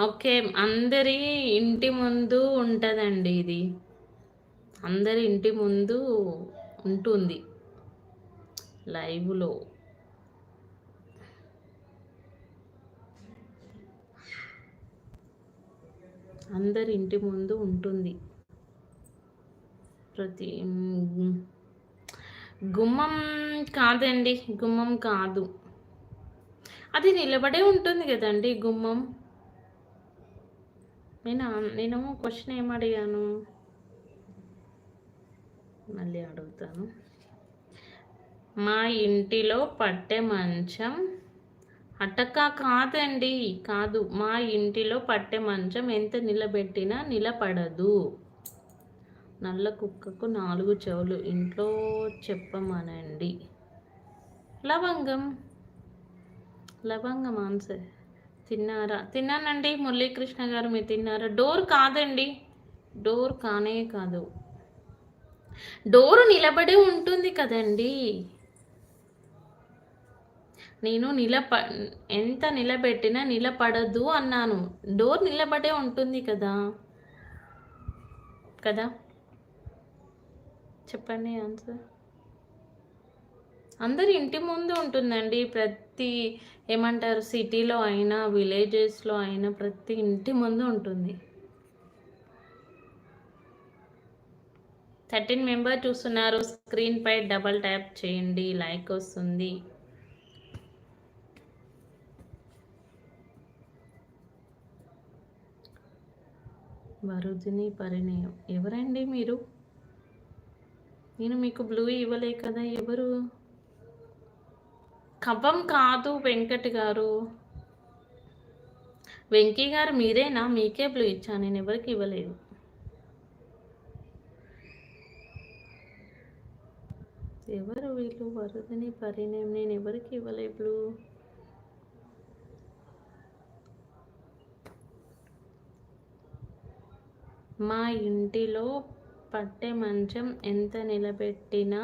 Okay. అందరి ఇంటి ముందు ఉంటుందండి ఇది. అందరి ఇంటి ముందు ఉంటుంది. లైవ్లో. అందరి ఇంటి ముందు ఉంటుంది. ప్రతి గుమ్మం కాదండి. గుమ్మం కాదు. అది నిలబడే ఉంటుంది కదండి గుమ్మం. నేను? నేను క్వశ్చన్ ఏం అడిగాను? మళ్ళీ అడుగుతాను. మా ఇంటిలో పట్టె మంచం అటక కాదండి. కాదు మా ఇంటిలో పట్టె మంచం ఎంత నిలబెట్టినా నిలబడదు. నల్ల కుక్కకు నాలుగు చెవులు ఇంట్లో చెప్పమనండి. లవంగం. లవంగం ఆన్సర్ తిన్నారా? తిన్నానండి. మురళీకృష్ణ గారు మీరు తిన్నారా? డోర్ కాదండి. డోర్ కానే కాదు. డోరు నిలబడి ఉంటుంది కదండి. నేను నిలబ ఎంత నిలబెట్టినా నిలబడదు అన్నాను. డోర్ నిలబడే ఉంటుంది కదా. కదా? చెప్పండి ఆన్సర్. అందరి ఇంటి ముందు ఉంటుందండి. ప్రతి ఏమంటారు సిటీలో అయినా విలేజెస్లో అయినా ప్రతి ఇంటి ముందు ఉంటుంది. థర్టీన్ మెంబర్ చూస్తున్నారు. స్క్రీన్పై డబల్ ట్యాప్ చేయండి. లైక్ వస్తుంది. వరుదిని పరిణయం. ఎవరండి మీరు? నేను మీకు బ్లూ ఇవ్వలే కదా. ఎవరు? కవ్వం కాదు వెంకట్ గారు. వెంకీ గారు మీరేనా? మీకే బ్లూ ఇచ్చాను నేను ఎవరికి ఇవ్వలేదు. ఎవరు వీళ్ళు? వరదని పరిణయం. నేను ఎవరికి ఇవ్వలే బ్లూ? మా ఇంటిలో పట్టె మంచం ఎంత నిలబెట్టినా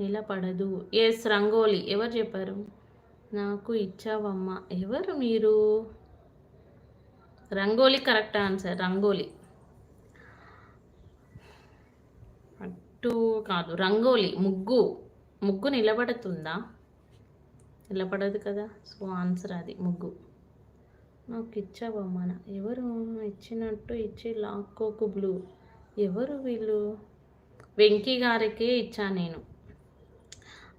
నిలబడదు. ఎస్ రంగోలి ఎవరు చెప్పారు? నాకు ఇచ్చావమ్మా. ఎవరు మీరు? Rangoli correct answer rangoli. అట్టు కాదు రంగోలి ముగ్గు. ముగ్గు నిలబడుతుందా? నిలబడదు కదా సో ఆన్సర్ అది ముగ్గు. నాకు ఇచ్చావమ్మా ఎవరు ఇచ్చినట్టు ఇచ్చి లాక్కోకు బ్లూ. ఎవరు వీళ్ళు? వెంకీ గారికే ఇచ్చా నేను.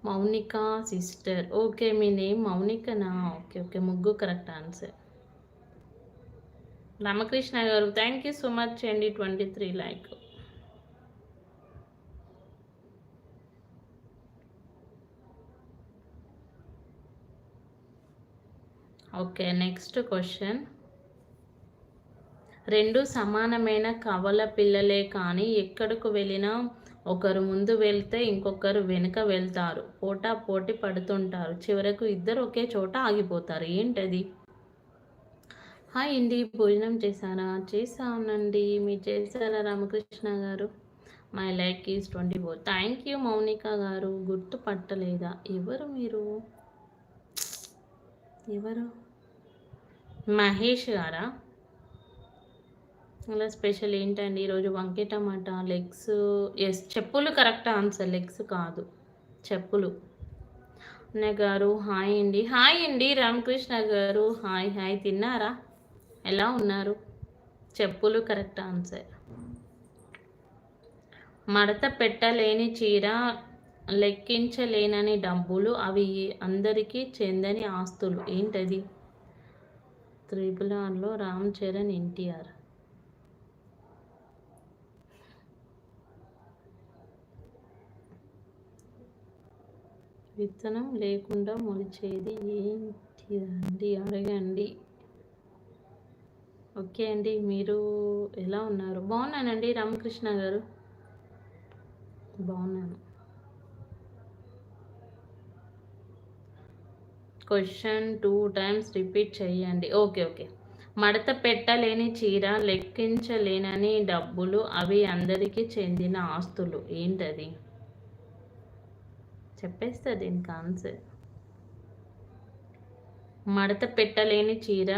మౌనిక సిస్టర్. ఓకే మీ నేమ్ మౌనికనా? Okay okay. ముగ్గు correct answer. Ramakrishna garu thank you so much అండి twenty three like. Okay next question. రెండు సమానమైన కవల పిల్లలే కానీ ఎక్కడకు వెళ్ళినా ఒకరు ముందు వెళ్తే ఇంకొకరు వెనుక వెళ్తారు. పోటా పోటీ పడుతుంటారు. చివరకు ఇద్దరు ఒకే చోట ఆగిపోతారు. ఏంటది? హాయ్ అండి. భోజనం చేశారా? చేశానండి. మీరు చేశారా Ramakrishna garu? My like is twenty four. Thank you Mounika garu. గుర్తుపట్టలేదా ఎవరు మీరు? ఎవరు? మహేష్ గారా? అలా స్పెషల్ ఏంటండి? ఈరోజు వంకాయ టమాటా లెగ్స్ ఎస్ చెప్పులు కరెక్ట్ ఆన్సర్ లెగ్స్ కాదు చెప్పులు. అన్నయ్య గారు హాయ్ అండి. హాయ్ అండి రామకృష్ణ గారు హాయ్ హాయ్ తిన్నారా? ఎలా ఉన్నారు? చెప్పులు కరెక్ట్ ఆన్సర్. మడత పెట్టలేని చీర లెక్కించలేనని డబ్బులు అవి అందరికీ చెందని ఆస్తులు. ఏంటది? త్రిపుల్ ఆర్లో రామ్ చరణ్ ఎన్టీఆర్. విత్తనం లేకుండా మొలిచేది ఏంటి అడగండి. ఓకే అండి మీరు ఎలా ఉన్నారు? బాగున్నానండి రామకృష్ణ గారు. బాగున్నాను. క్వశ్చన్ టూ టైమ్స్ రిపీట్ చేయండి ఓకే ఓకే. మడత పెట్టలేని చీర లెక్కించలేనని డబ్బులు అవి అందరికీ చెందిన ఆస్తులు. ఏంటది? చెప్పేస్తా దీనికి ఆన్సర్ మడత పెట్టలేని చీర.